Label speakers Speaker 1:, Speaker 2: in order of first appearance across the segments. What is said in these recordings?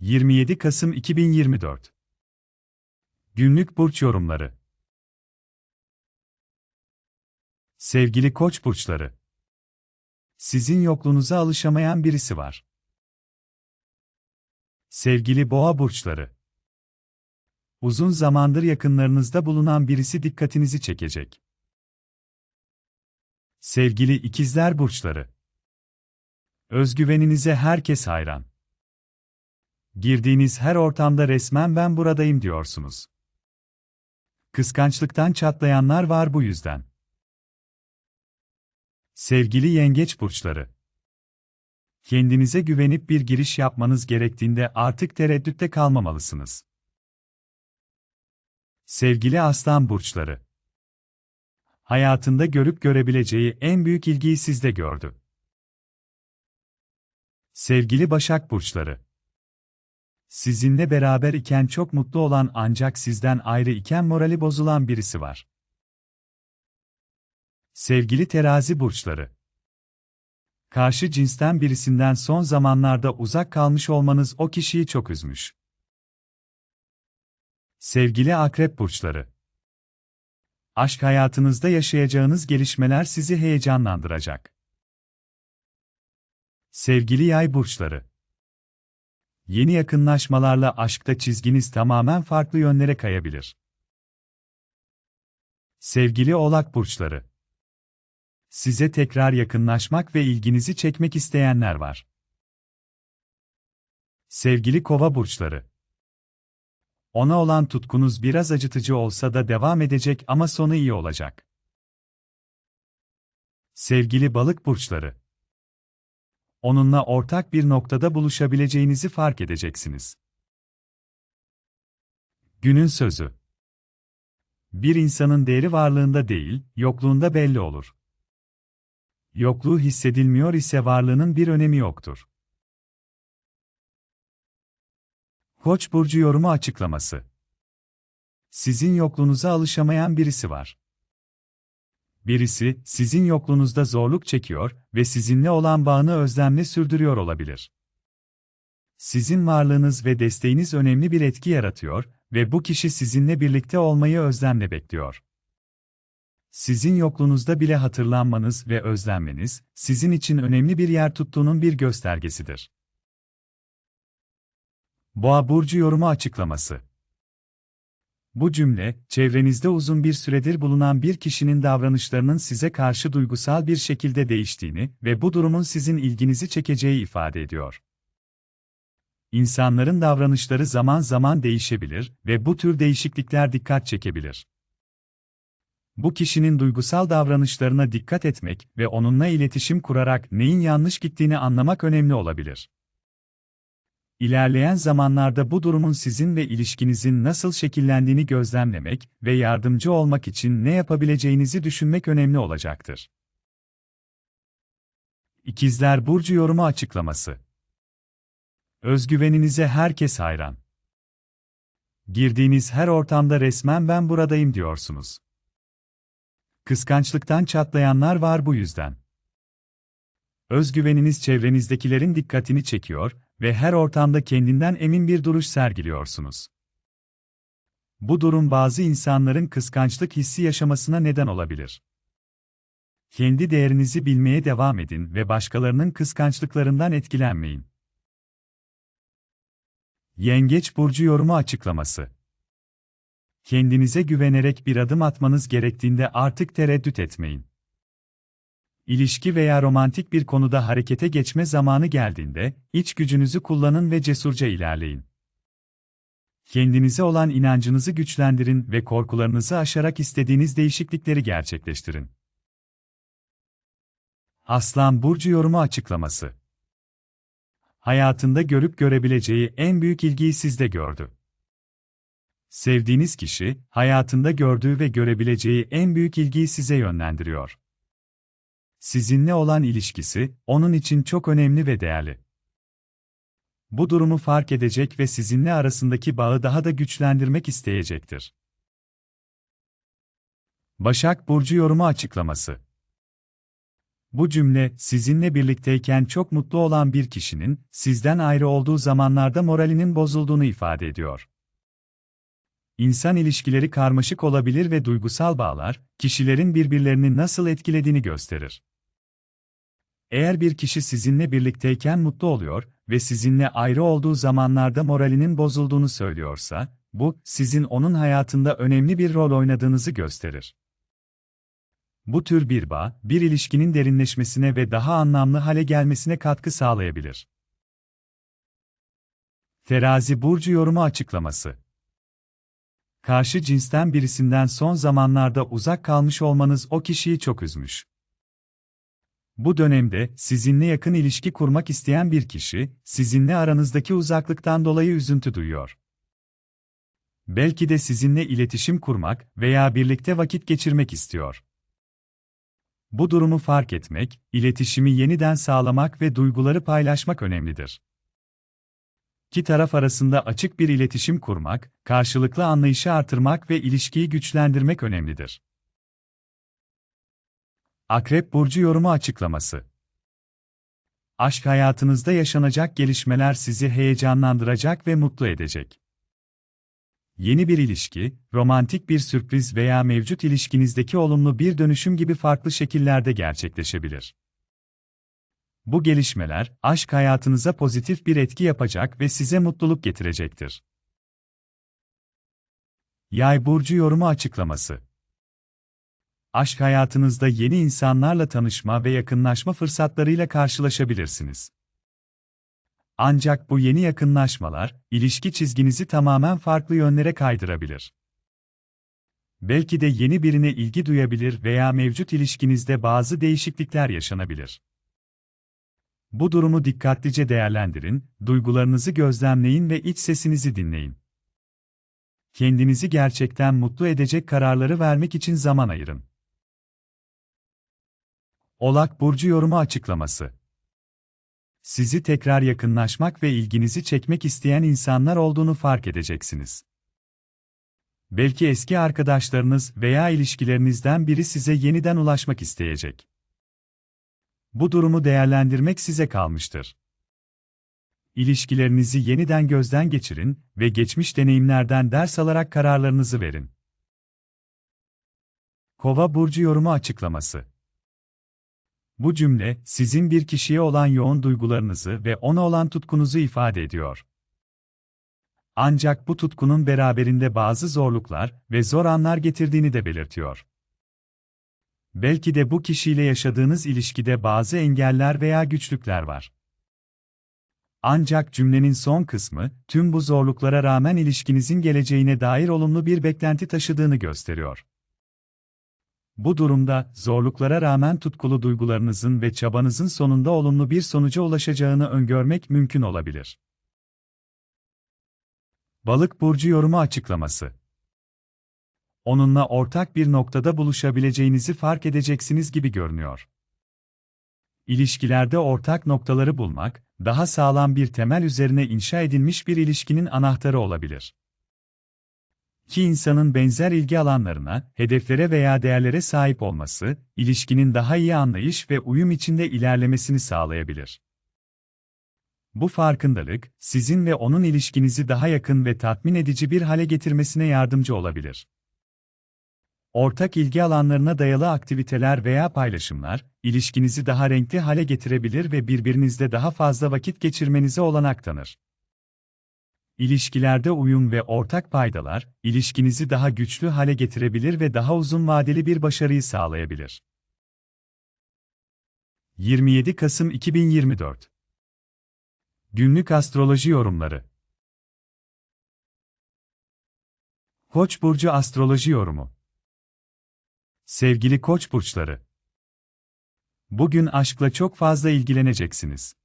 Speaker 1: 27 Kasım 2024 Günlük burç yorumları. Sevgili Koç burçları. Sizin yokluğunuza alışamayan birisi var. Sevgili Boğa burçları. Uzun zamandır yakınlarınızda bulunan birisi dikkatinizi çekecek. Sevgili İkizler burçları. Özgüveninize herkes hayran. Girdiğiniz her ortamda resmen ben buradayım diyorsunuz. Kıskançlıktan çatlayanlar var bu yüzden. Sevgili yengeç burçları. Kendinize güvenip bir giriş yapmanız gerektiğinde artık tereddütte kalmamalısınız. Sevgili aslan burçları. Hayatında görüp görebileceği en büyük ilgiyi sizde gördü. Sevgili başak burçları. Sizinle beraber iken çok mutlu olan ancak sizden ayrı iken morali bozulan birisi var. Sevgili terazi burçları. Karşı cinsten birisinden son zamanlarda uzak kalmış olmanız o kişiyi çok üzmüş. Sevgili akrep burçları. Aşk hayatınızda yaşayacağınız gelişmeler sizi heyecanlandıracak. Sevgili yay burçları. Yeni yakınlaşmalarla aşkta çizginiz tamamen farklı yönlere kayabilir. Sevgili Oğlak burçları. Size tekrar yakınlaşmak ve ilginizi çekmek isteyenler var. Sevgili Kova burçları. Ona olan tutkunuz biraz acıtıcı olsa da devam edecek ama sonu iyi olacak. Sevgili Balık burçları. Onunla ortak bir noktada buluşabileceğinizi fark edeceksiniz. Günün sözü. Bir insanın değeri varlığında değil, yokluğunda belli olur. Yokluğu hissedilmiyor ise varlığının bir önemi yoktur. Koç burcu yorumu açıklaması. Sizin yokluğunuza alışamayan birisi var. Birisi, sizin yokluğunuzda zorluk çekiyor ve sizinle olan bağını özlemle sürdürüyor olabilir. Sizin varlığınız ve desteğiniz önemli bir etki yaratıyor ve bu kişi sizinle birlikte olmayı özlemle bekliyor. Sizin yokluğunuzda bile hatırlanmanız ve özlenmeniz, sizin için önemli bir yer tuttuğunun bir göstergesidir. Boğa burcu yorumu açıklaması bu cümle, çevrenizde uzun bir süredir bulunan bir kişinin davranışlarının size karşı duygusal bir şekilde değiştiğini ve bu durumun sizin ilginizi çekeceği ifade ediyor. İnsanların davranışları zaman zaman değişebilir ve bu tür değişiklikler dikkat çekebilir. Bu kişinin duygusal davranışlarına dikkat etmek ve onunla iletişim kurarak neyin yanlış gittiğini anlamak önemli olabilir. İlerleyen zamanlarda bu durumun sizin ve ilişkinizin nasıl şekillendiğini gözlemlemek ve yardımcı olmak için ne yapabileceğinizi düşünmek önemli olacaktır. İkizler Burcu yorumu açıklaması. Özgüveninize herkes hayran. Girdiğiniz her ortamda resmen ben buradayım diyorsunuz. Kıskançlıktan çatlayanlar var bu yüzden. Özgüveniniz çevrenizdekilerin dikkatini çekiyor ve her ortamda kendinden emin bir duruş sergiliyorsunuz. Bu durum bazı insanların kıskançlık hissi yaşamasına neden olabilir. Kendi değerinizi bilmeye devam edin ve başkalarının kıskançlıklarından etkilenmeyin. Yengeç burcu yorumu açıklaması. Kendinize güvenerek bir adım atmanız gerektiğinde artık tereddüt etmeyin. İlişki veya romantik bir konuda harekete geçme zamanı geldiğinde, iç gücünüzü kullanın ve cesurca ilerleyin. Kendinize olan inancınızı güçlendirin ve korkularınızı aşarak istediğiniz değişiklikleri gerçekleştirin. Aslan Burcu yorumu açıklaması Hayatında görüp görebileceği en büyük ilgiyi sizde gördü. Sevdiğiniz kişi, hayatında gördüğü ve görebileceği en büyük ilgiyi size yönlendiriyor. Sizinle olan ilişkisi, onun için çok önemli ve değerli. Bu durumu fark edecek ve sizinle arasındaki bağı daha da güçlendirmek isteyecektir. Başak Burcu yorumu açıklaması Bu cümle, sizinle birlikteyken çok mutlu olan bir kişinin, sizden ayrı olduğu zamanlarda moralinin bozulduğunu ifade ediyor. İnsan ilişkileri karmaşık olabilir ve duygusal bağlar, kişilerin birbirlerini nasıl etkilediğini gösterir. Eğer bir kişi sizinle birlikteyken mutlu oluyor ve sizinle ayrı olduğu zamanlarda moralinin bozulduğunu söylüyorsa, bu, sizin onun hayatında önemli bir rol oynadığınızı gösterir. Bu tür bir bağ, bir ilişkinin derinleşmesine ve daha anlamlı hale gelmesine katkı sağlayabilir. Terazi burcu yorumu açıklaması. Karşı cinsten birisinden son zamanlarda uzak kalmış olmanız o kişiyi çok üzmüş. Bu dönemde sizinle yakın ilişki kurmak isteyen bir kişi, sizinle aranızdaki uzaklıktan dolayı üzüntü duyuyor. Belki de sizinle iletişim kurmak veya birlikte vakit geçirmek istiyor. Bu durumu fark etmek, iletişimi yeniden sağlamak ve duyguları paylaşmak önemlidir. İki taraf arasında açık bir iletişim kurmak, karşılıklı anlayışı artırmak ve ilişkiyi güçlendirmek önemlidir. Akrep Burcu Yorumu Açıklaması Aşk hayatınızda yaşanacak gelişmeler sizi heyecanlandıracak ve mutlu edecek. Yeni bir ilişki, romantik bir sürpriz veya mevcut ilişkinizdeki olumlu bir dönüşüm gibi farklı şekillerde gerçekleşebilir. Bu gelişmeler, aşk hayatınıza pozitif bir etki yapacak ve size mutluluk getirecektir. Yay burcu yorumu açıklaması. Aşk hayatınızda yeni insanlarla tanışma ve yakınlaşma fırsatlarıyla karşılaşabilirsiniz. Ancak bu yeni yakınlaşmalar, ilişki çizginizi tamamen farklı yönlere kaydırabilir. Belki de yeni birine ilgi duyabilir veya mevcut ilişkinizde bazı değişiklikler yaşanabilir. Bu durumu dikkatlice değerlendirin, duygularınızı gözlemleyin ve iç sesinizi dinleyin. Kendinizi gerçekten mutlu edecek kararları vermek için zaman ayırın. Olak burcu yorumu açıklaması sizi tekrar yakınlaşmak ve ilginizi çekmek isteyen insanlar olduğunu fark edeceksiniz. Belki eski arkadaşlarınız veya ilişkilerinizden biri size yeniden ulaşmak isteyecek. Bu durumu değerlendirmek size kalmıştır. İlişkilerinizi yeniden gözden geçirin ve geçmiş deneyimlerden ders alarak kararlarınızı verin. Kova burcu yorumu açıklaması bu cümle, sizin bir kişiye olan yoğun duygularınızı ve ona olan tutkunuzu ifade ediyor. Ancak bu tutkunun beraberinde bazı zorluklar ve zor anlar getirdiğini de belirtiyor. Belki de bu kişiyle yaşadığınız ilişkide bazı engeller veya güçlükler var. Ancak cümlenin son kısmı, tüm bu zorluklara rağmen ilişkinizin geleceğine dair olumlu bir beklenti taşıdığını gösteriyor. Bu durumda, zorluklara rağmen tutkulu duygularınızın ve çabanızın sonunda olumlu bir sonuca ulaşacağını öngörmek mümkün olabilir. Balık burcu yorumu açıklaması. Onunla ortak bir noktada buluşabileceğinizi fark edeceksiniz gibi görünüyor. İlişkilerde ortak noktaları bulmak, daha sağlam bir temel üzerine inşa edilmiş bir ilişkinin anahtarı olabilir. İki insanın benzer ilgi alanlarına, hedeflere veya değerlere sahip olması, ilişkinin daha iyi anlayış ve uyum içinde ilerlemesini sağlayabilir. Bu farkındalık, sizin ve onun ilişkinizi daha yakın ve tatmin edici bir hale getirmesine yardımcı olabilir. Ortak ilgi alanlarına dayalı aktiviteler veya paylaşımlar, ilişkinizi daha renkli hale getirebilir ve birbirinizle daha fazla vakit geçirmenize olanak tanır. İlişkilerde uyum ve ortak paydalar, ilişkinizi daha güçlü hale getirebilir ve daha uzun vadeli bir başarıyı sağlayabilir. 27 Kasım 2024 Günlük Astroloji Yorumları Koç burcu astroloji yorumu. Sevgili Koç burçları. Bugün aşkla çok fazla ilgileneceksiniz.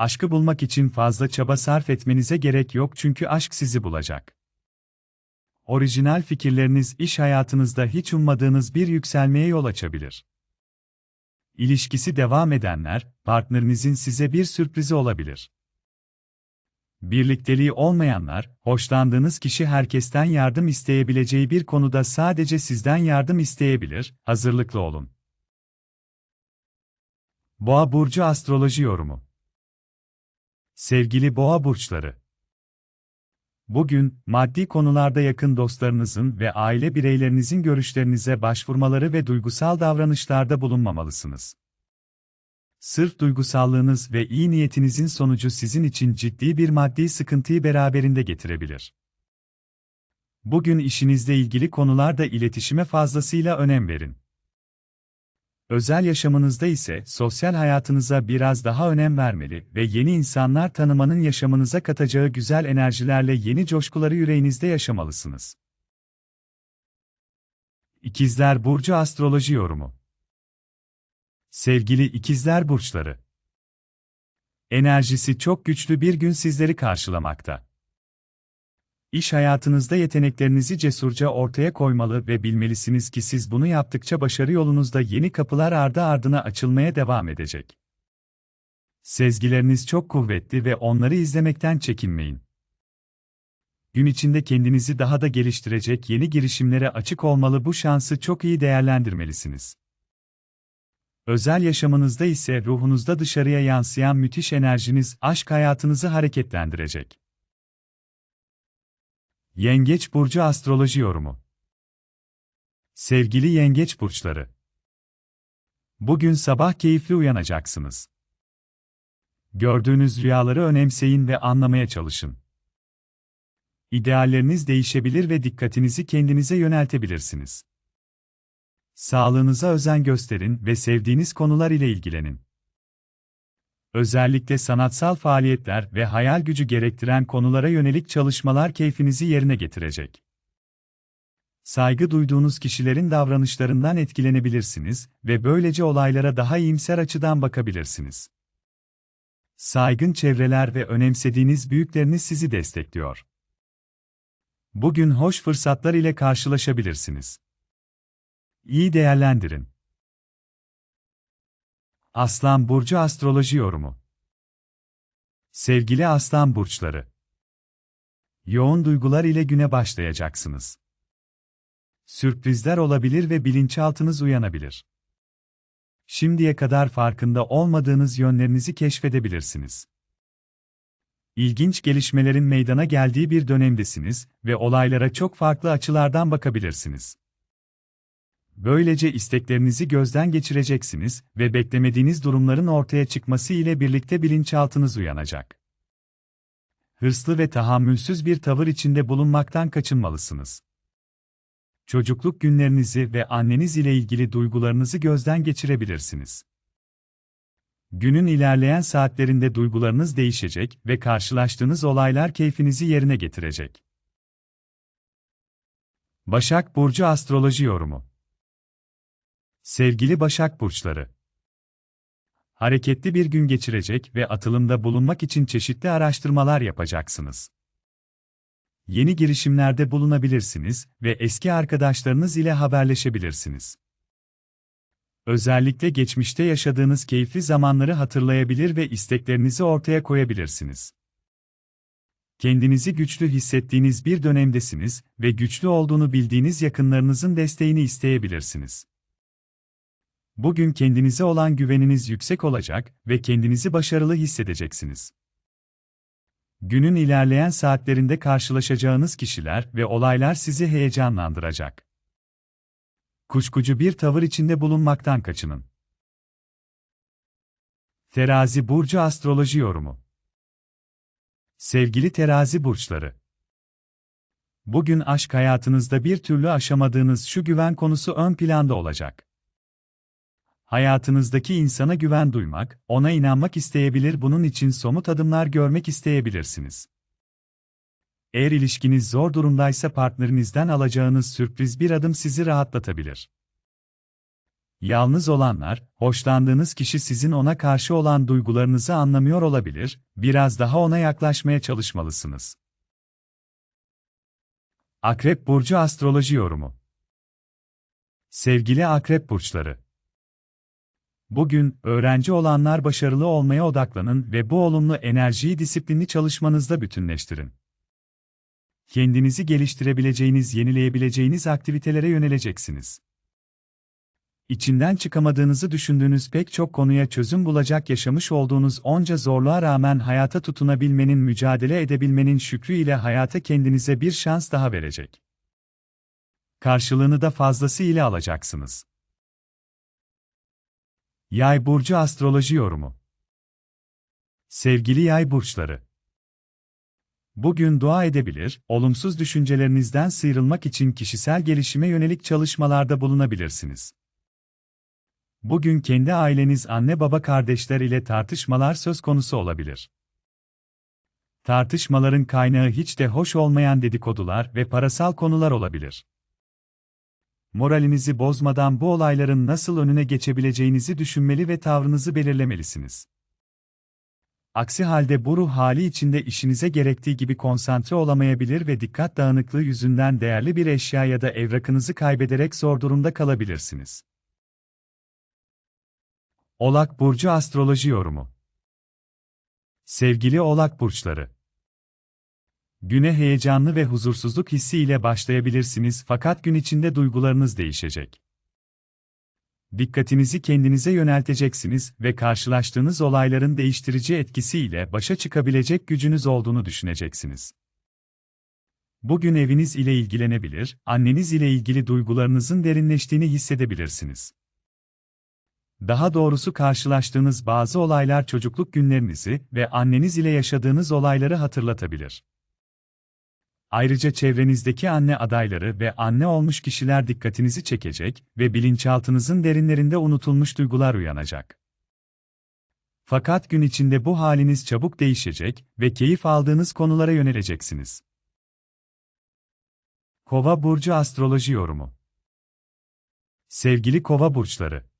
Speaker 1: Aşkı bulmak için fazla çaba sarf etmenize gerek yok çünkü aşk sizi bulacak. Orijinal fikirleriniz iş hayatınızda hiç ummadığınız bir yükselmeye yol açabilir. İlişkisi devam edenler, partnerinizin size bir sürprizi olabilir. Birlikteliği olmayanlar, hoşlandığınız kişi herkesten yardım isteyebileceği bir konuda sadece sizden yardım isteyebilir, hazırlıklı olun. Boğa burcu astroloji yorumu. Sevgili Boğa burçları. Bugün maddi konularda yakın dostlarınızın ve aile bireylerinizin görüşlerinize başvurmaları ve duygusal davranışlarda bulunmamalısınız. Sırf duygusallığınız ve iyi niyetinizin sonucu sizin için ciddi bir maddi sıkıntıyı beraberinde getirebilir. Bugün işinizle ilgili konularda iletişime fazlasıyla önem verin. Özel yaşamınızda ise sosyal hayatınıza biraz daha önem vermeli ve yeni insanlar tanımanın yaşamınıza katacağı güzel enerjilerle yeni coşkuları yüreğinizde yaşamalısınız. İkizler Burcu Astroloji Yorumu Sevgili İkizler Burçları Enerjisi çok güçlü bir gün sizleri karşılamakta. İş hayatınızda yeteneklerinizi cesurca ortaya koymalı ve bilmelisiniz ki siz bunu yaptıkça başarı yolunuzda yeni kapılar ardı ardına açılmaya devam edecek. Sezgileriniz çok kuvvetli ve onları izlemekten çekinmeyin. Gün içinde kendinizi daha da geliştirecek yeni girişimlere açık olmalı bu şansı çok iyi değerlendirmelisiniz. Özel yaşamınızda ise ruhunuzda dışarıya yansıyan müthiş enerjiniz aşk hayatınızı hareketlendirecek. Yengeç burcu astroloji yorumu. Sevgili yengeç burçları. Bugün sabah keyifli uyanacaksınız. Gördüğünüz rüyaları önemseyin ve anlamaya çalışın. İdealleriniz değişebilir ve dikkatinizi kendinize yöneltebilirsiniz. Sağlığınıza özen gösterin ve sevdiğiniz konular ile ilgilenin. Özellikle sanatsal faaliyetler ve hayal gücü gerektiren konulara yönelik çalışmalar keyfinizi yerine getirecek. Saygı duyduğunuz kişilerin davranışlarından etkilenebilirsiniz ve böylece olaylara daha iyimser açıdan bakabilirsiniz. Saygın çevreler ve önemsediğiniz büyükleriniz sizi destekliyor. Bugün hoş fırsatlar ile karşılaşabilirsiniz. İyi değerlendirin. Aslan Burcu Astroloji Yorumu Sevgili Aslan Burçları Yoğun duygular ile güne başlayacaksınız. Sürprizler olabilir ve bilinçaltınız uyanabilir. Şimdiye kadar farkında olmadığınız yönlerinizi keşfedebilirsiniz. İlginç gelişmelerin meydana geldiği bir dönemdesiniz ve olaylara çok farklı açılardan bakabilirsiniz. Böylece isteklerinizi gözden geçireceksiniz ve beklemediğiniz durumların ortaya çıkması ile birlikte bilinçaltınız uyanacak. Hırslı ve tahammülsüz bir tavır içinde bulunmaktan kaçınmalısınız. Çocukluk günlerinizi ve anneniz ile ilgili duygularınızı gözden geçirebilirsiniz. Günün ilerleyen saatlerinde duygularınız değişecek ve karşılaştığınız olaylar keyfinizi yerine getirecek. Başak Burcu Astroloji Yorumu Sevgili Başak Burçları Hareketli bir gün geçirecek ve atılımda bulunmak için çeşitli araştırmalar yapacaksınız. Yeni girişimlerde bulunabilirsiniz ve eski arkadaşlarınız ile haberleşebilirsiniz. Özellikle geçmişte yaşadığınız keyifli zamanları hatırlayabilir ve isteklerinizi ortaya koyabilirsiniz. Kendinizi güçlü hissettiğiniz bir dönemdesiniz ve güçlü olduğunu bildiğiniz yakınlarınızın desteğini isteyebilirsiniz. Bugün kendinize olan güveniniz yüksek olacak ve kendinizi başarılı hissedeceksiniz. Günün ilerleyen saatlerinde karşılaşacağınız kişiler ve olaylar sizi heyecanlandıracak. Kuşkucu bir tavır içinde bulunmaktan kaçının. Terazi burcu astroloji yorumu. Sevgili terazi burçları. Bugün aşk hayatınızda bir türlü aşamadığınız şu güven konusu ön planda olacak. Hayatınızdaki insana güven duymak, ona inanmak isteyebilir bunun için somut adımlar görmek isteyebilirsiniz. Eğer ilişkiniz zor durumdaysa partnerinizden alacağınız sürpriz bir adım sizi rahatlatabilir. Yalnız olanlar, hoşlandığınız kişi sizin ona karşı olan duygularınızı anlamıyor olabilir, biraz daha ona yaklaşmaya çalışmalısınız. Akrep Burcu Astroloji Yorumu Sevgili Akrep Burçları Bugün, öğrenci olanlar başarılı olmaya odaklanın ve bu olumlu enerjiyi disiplinli çalışmanızda bütünleştirin. Kendinizi geliştirebileceğiniz, yenileyebileceğiniz aktivitelere yöneleceksiniz. İçinden çıkamadığınızı düşündüğünüz pek çok konuya çözüm bulacak yaşamış olduğunuz onca zorluğa rağmen hayata tutunabilmenin, mücadele edebilmenin şükrü ile hayata kendinize bir şans daha verecek. Karşılığını da fazlası ile alacaksınız. Yay burcu astroloji yorumu. Sevgili yay burçları. Bugün dua edebilir, olumsuz düşüncelerinizden sıyrılmak için kişisel gelişime yönelik çalışmalarda bulunabilirsiniz. Bugün kendi aileniz anne baba kardeşler ile tartışmalar söz konusu olabilir. Tartışmaların kaynağı hiç de hoş olmayan dedikodular ve parasal konular olabilir. Moralinizi bozmadan bu olayların nasıl önüne geçebileceğinizi düşünmeli ve tavrınızı belirlemelisiniz. Aksi halde bu ruh hali içinde işinize gerektiği gibi konsantre olamayabilir ve dikkat dağınıklığı yüzünden değerli bir eşya ya da evrakınızı kaybederek zor durumda kalabilirsiniz. Oğlak Burcu Astroloji Yorumu Sevgili Oğlak Burçları Güne heyecanlı ve huzursuzluk hissi ile başlayabilirsiniz fakat gün içinde duygularınız değişecek. Dikkatinizi kendinize yönelteceksiniz ve karşılaştığınız olayların değiştirici etkisiyle başa çıkabilecek gücünüz olduğunu düşüneceksiniz. Bugün eviniz ile ilgilenebilir, anneniz ile ilgili duygularınızın derinleştiğini hissedebilirsiniz. Daha doğrusu karşılaştığınız bazı olaylar çocukluk günlerinizi ve anneniz ile yaşadığınız olayları hatırlatabilir. Ayrıca çevrenizdeki anne adayları ve anne olmuş kişiler dikkatinizi çekecek ve bilinçaltınızın derinlerinde unutulmuş duygular uyanacak. Fakat gün içinde bu haliniz çabuk değişecek ve keyif aldığınız konulara yöneleceksiniz. Kova burcu astroloji yorumu. Sevgili Kova burçları,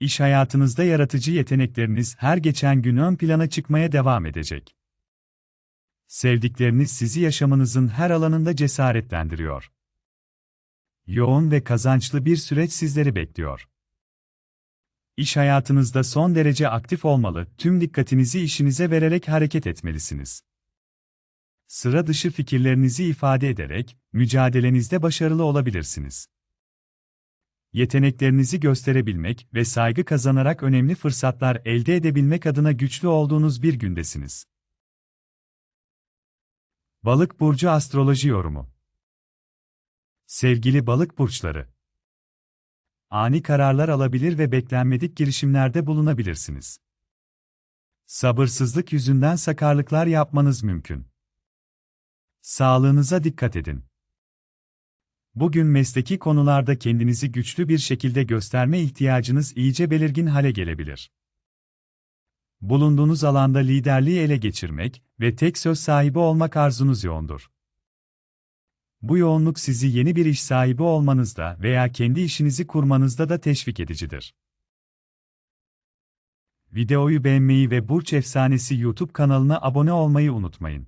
Speaker 1: İş hayatınızda yaratıcı yetenekleriniz her geçen gün ön plana çıkmaya devam edecek. Sevdikleriniz sizi yaşamınızın her alanında cesaretlendiriyor. Yoğun ve kazançlı bir süreç sizleri bekliyor. İş hayatınızda son derece aktif olmalı, tüm dikkatinizi işinize vererek hareket etmelisiniz. Sıra dışı fikirlerinizi ifade ederek, mücadelenizde başarılı olabilirsiniz. Yeteneklerinizi gösterebilmek ve saygı kazanarak önemli fırsatlar elde edebilmek adına güçlü olduğunuz bir gündesiniz. Balık burcu astroloji yorumu. Sevgili balık burçları. Ani kararlar alabilir ve beklenmedik girişimlerde bulunabilirsiniz. Sabırsızlık yüzünden sakarlıklar yapmanız mümkün. Sağlığınıza dikkat edin. Bugün mesleki konularda kendinizi güçlü bir şekilde gösterme ihtiyacınız iyice belirgin hale gelebilir. Bulunduğunuz alanda liderliği ele geçirmek ve tek söz sahibi olmak arzunuz yoğundur. Bu yoğunluk sizi yeni bir iş sahibi olmanızda veya kendi işinizi kurmanızda da teşvik edicidir. Videoyu beğenmeyi ve Burç Efsanesi YouTube kanalına abone olmayı unutmayın.